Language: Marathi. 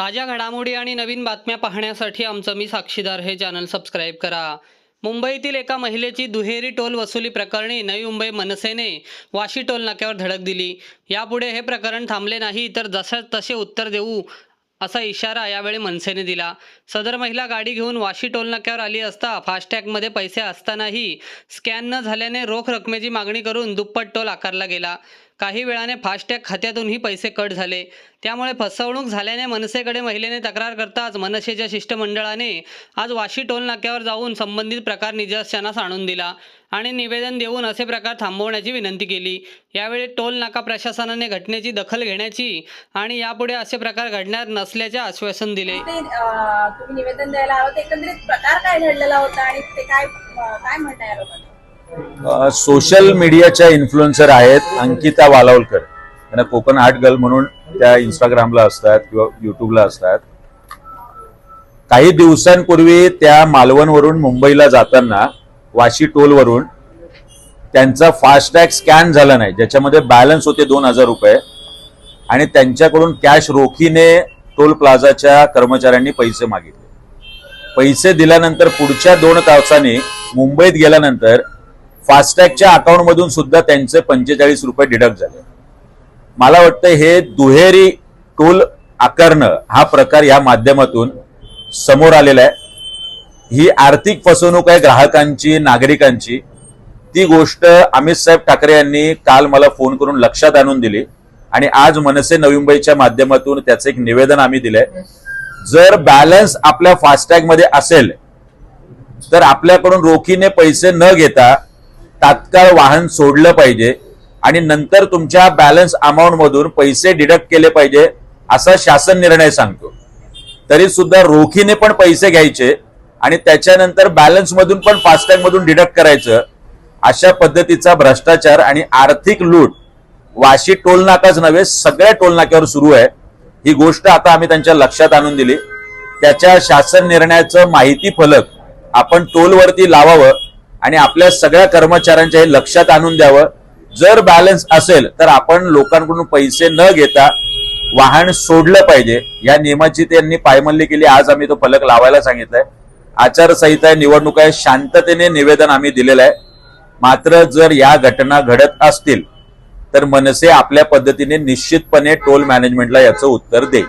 ताज्या घडामोडी आणि नवीन बातम्या पाहण्यासाठी आमचं मी साक्षीदार हे चॅनल सबस्क्राईब करा. मुंबईतील एका महिलेची दुहेरी टोल वसुली प्रकरणी नवी मुंबई मनसेने वाशी टोल नाक्यावर धडक दिली. यापुढे हे प्रकरण थांबले नाही तर जसं तसे उत्तर देऊ असा इशारा यावेळी मनसेने दिला. सदर महिला गाडी घेऊन वाशी टोल नाक्यावर आली असता फास्टॅगमध्ये पैसे असतानाही स्कॅन न झाल्याने रोख रकमेची मागणी करून दुप्पट टोल आकारला गेला. काही वेळाने फास्टॅग खात्यातूनही पैसे कट झाले. त्यामुळे फसवणूक झाल्याने मनसेकडे महिलेने तक्रार करताच मनसेच्या शिष्टमंडळाने आज वाशी टोल नाक्यावर जाऊन संबंधित प्रकार निदर्शनास आणून दिला आणि निवेदन देऊन असे प्रकार थांबवण्याची विनंती केली. यावेळी टोल नाका प्रशासनाने घटनेची दखल घेण्याची आणि यापुढे असे प्रकार घडणार नसल्याचे आश्वासन दिले. तुम्ही निवेदन द्यायला एकंदरीत प्रकार काय घडलेला होता आणि ते काय काय म्हणता सोशल मीडियाच्या इन्फ्लुएन्सर आहेत अंकिता वालावलकर. त्यांना कोकण आर्ट गर्ल म्हणून त्या इंस्टाग्रामला असतात किंवा युट्यूबला असतात. काही दिवसांपूर्वी त्या मालवणवरून मुंबईला जाताना वाशी टोलवरून त्यांचा फास्टॅग स्कॅन झाला नाही. ज्याच्यामध्ये बॅलन्स होते दोन हजार रुपये. आणि त्यांच्याकडून कॅश रोखीने टोल प्लाझाच्या कर्मचाऱ्यांनी पैसे मागितले. पैसे दिल्यानंतर पुढच्या दोन तासांनी मुंबईत गेल्यानंतर फास्टॅगच्या अकाउंटमधून सुद्धा त्यांचे पंचेचाळीस रुपये डिडक्ट झाले. मला वाटतं हे दुहेरी टोल आकारणं हा प्रकार या माध्यमातून समोर आलेला आहे. ही आर्थिक फसवणूक आहे ग्राहकांची नागरिकांची. ती गोष्ट अमित साहेब ठाकरे यांनी काल मला फोन करून लक्षात आणून दिली आणि आज मनसे नवी मुंबईच्या माध्यमातून त्याचं एक निवेदन आम्ही दिलंय. जर बॅलन्स आपल्या फास्टॅगमध्ये असेल तर आपल्याकडून रोखीने पैसे न घेता तात्काळ वाहन सोडलं पाहिजे आणि नंतर तुमच्या बॅलन्स अमाऊंट मधून पैसे डिडक्ट केले पाहिजे असा शासन निर्णय सांगतो. तरी सुद्धा रोखीने पण पैसे घ्यायचे आणि त्याच्यानंतर बॅलन्स मधून पण फास्टॅगमधून डिडक्ट करायचं अशा पद्धतीचा भ्रष्टाचार आणि आर्थिक लूट वाशी टोलनाकाच नव्हे सगळ्या टोलनाक्यावर सुरू आहे. ही गोष्ट आता आम्ही त्यांच्या लक्षात आणून दिली. त्याच्या शासन निर्णयाचं माहिती फलक आपण टोलवरती लावावं आणि आपल्या सगळ्या कर्मचाऱ्यांच्या हे लक्षात आणून द्यावं. जर बॅलन्स असेल तर आपण लोकांकडून पैसे न घेता वाहन सोडलं पाहिजे. या नियमाची त्यांनी पायमल्ली केली. आज आम्ही तो फलक लावायला सांगितलंय. आचारसंहिता आहे, निवडणूक आहे. शांततेने निवेदन आम्ही दिलेलं आहे. मात्र जर या घटना घडत असतील तर मनसे आपल्या पद्धतीने निश्चितपणे टोल मॅनेजमेंटला याचं उत्तर देईल.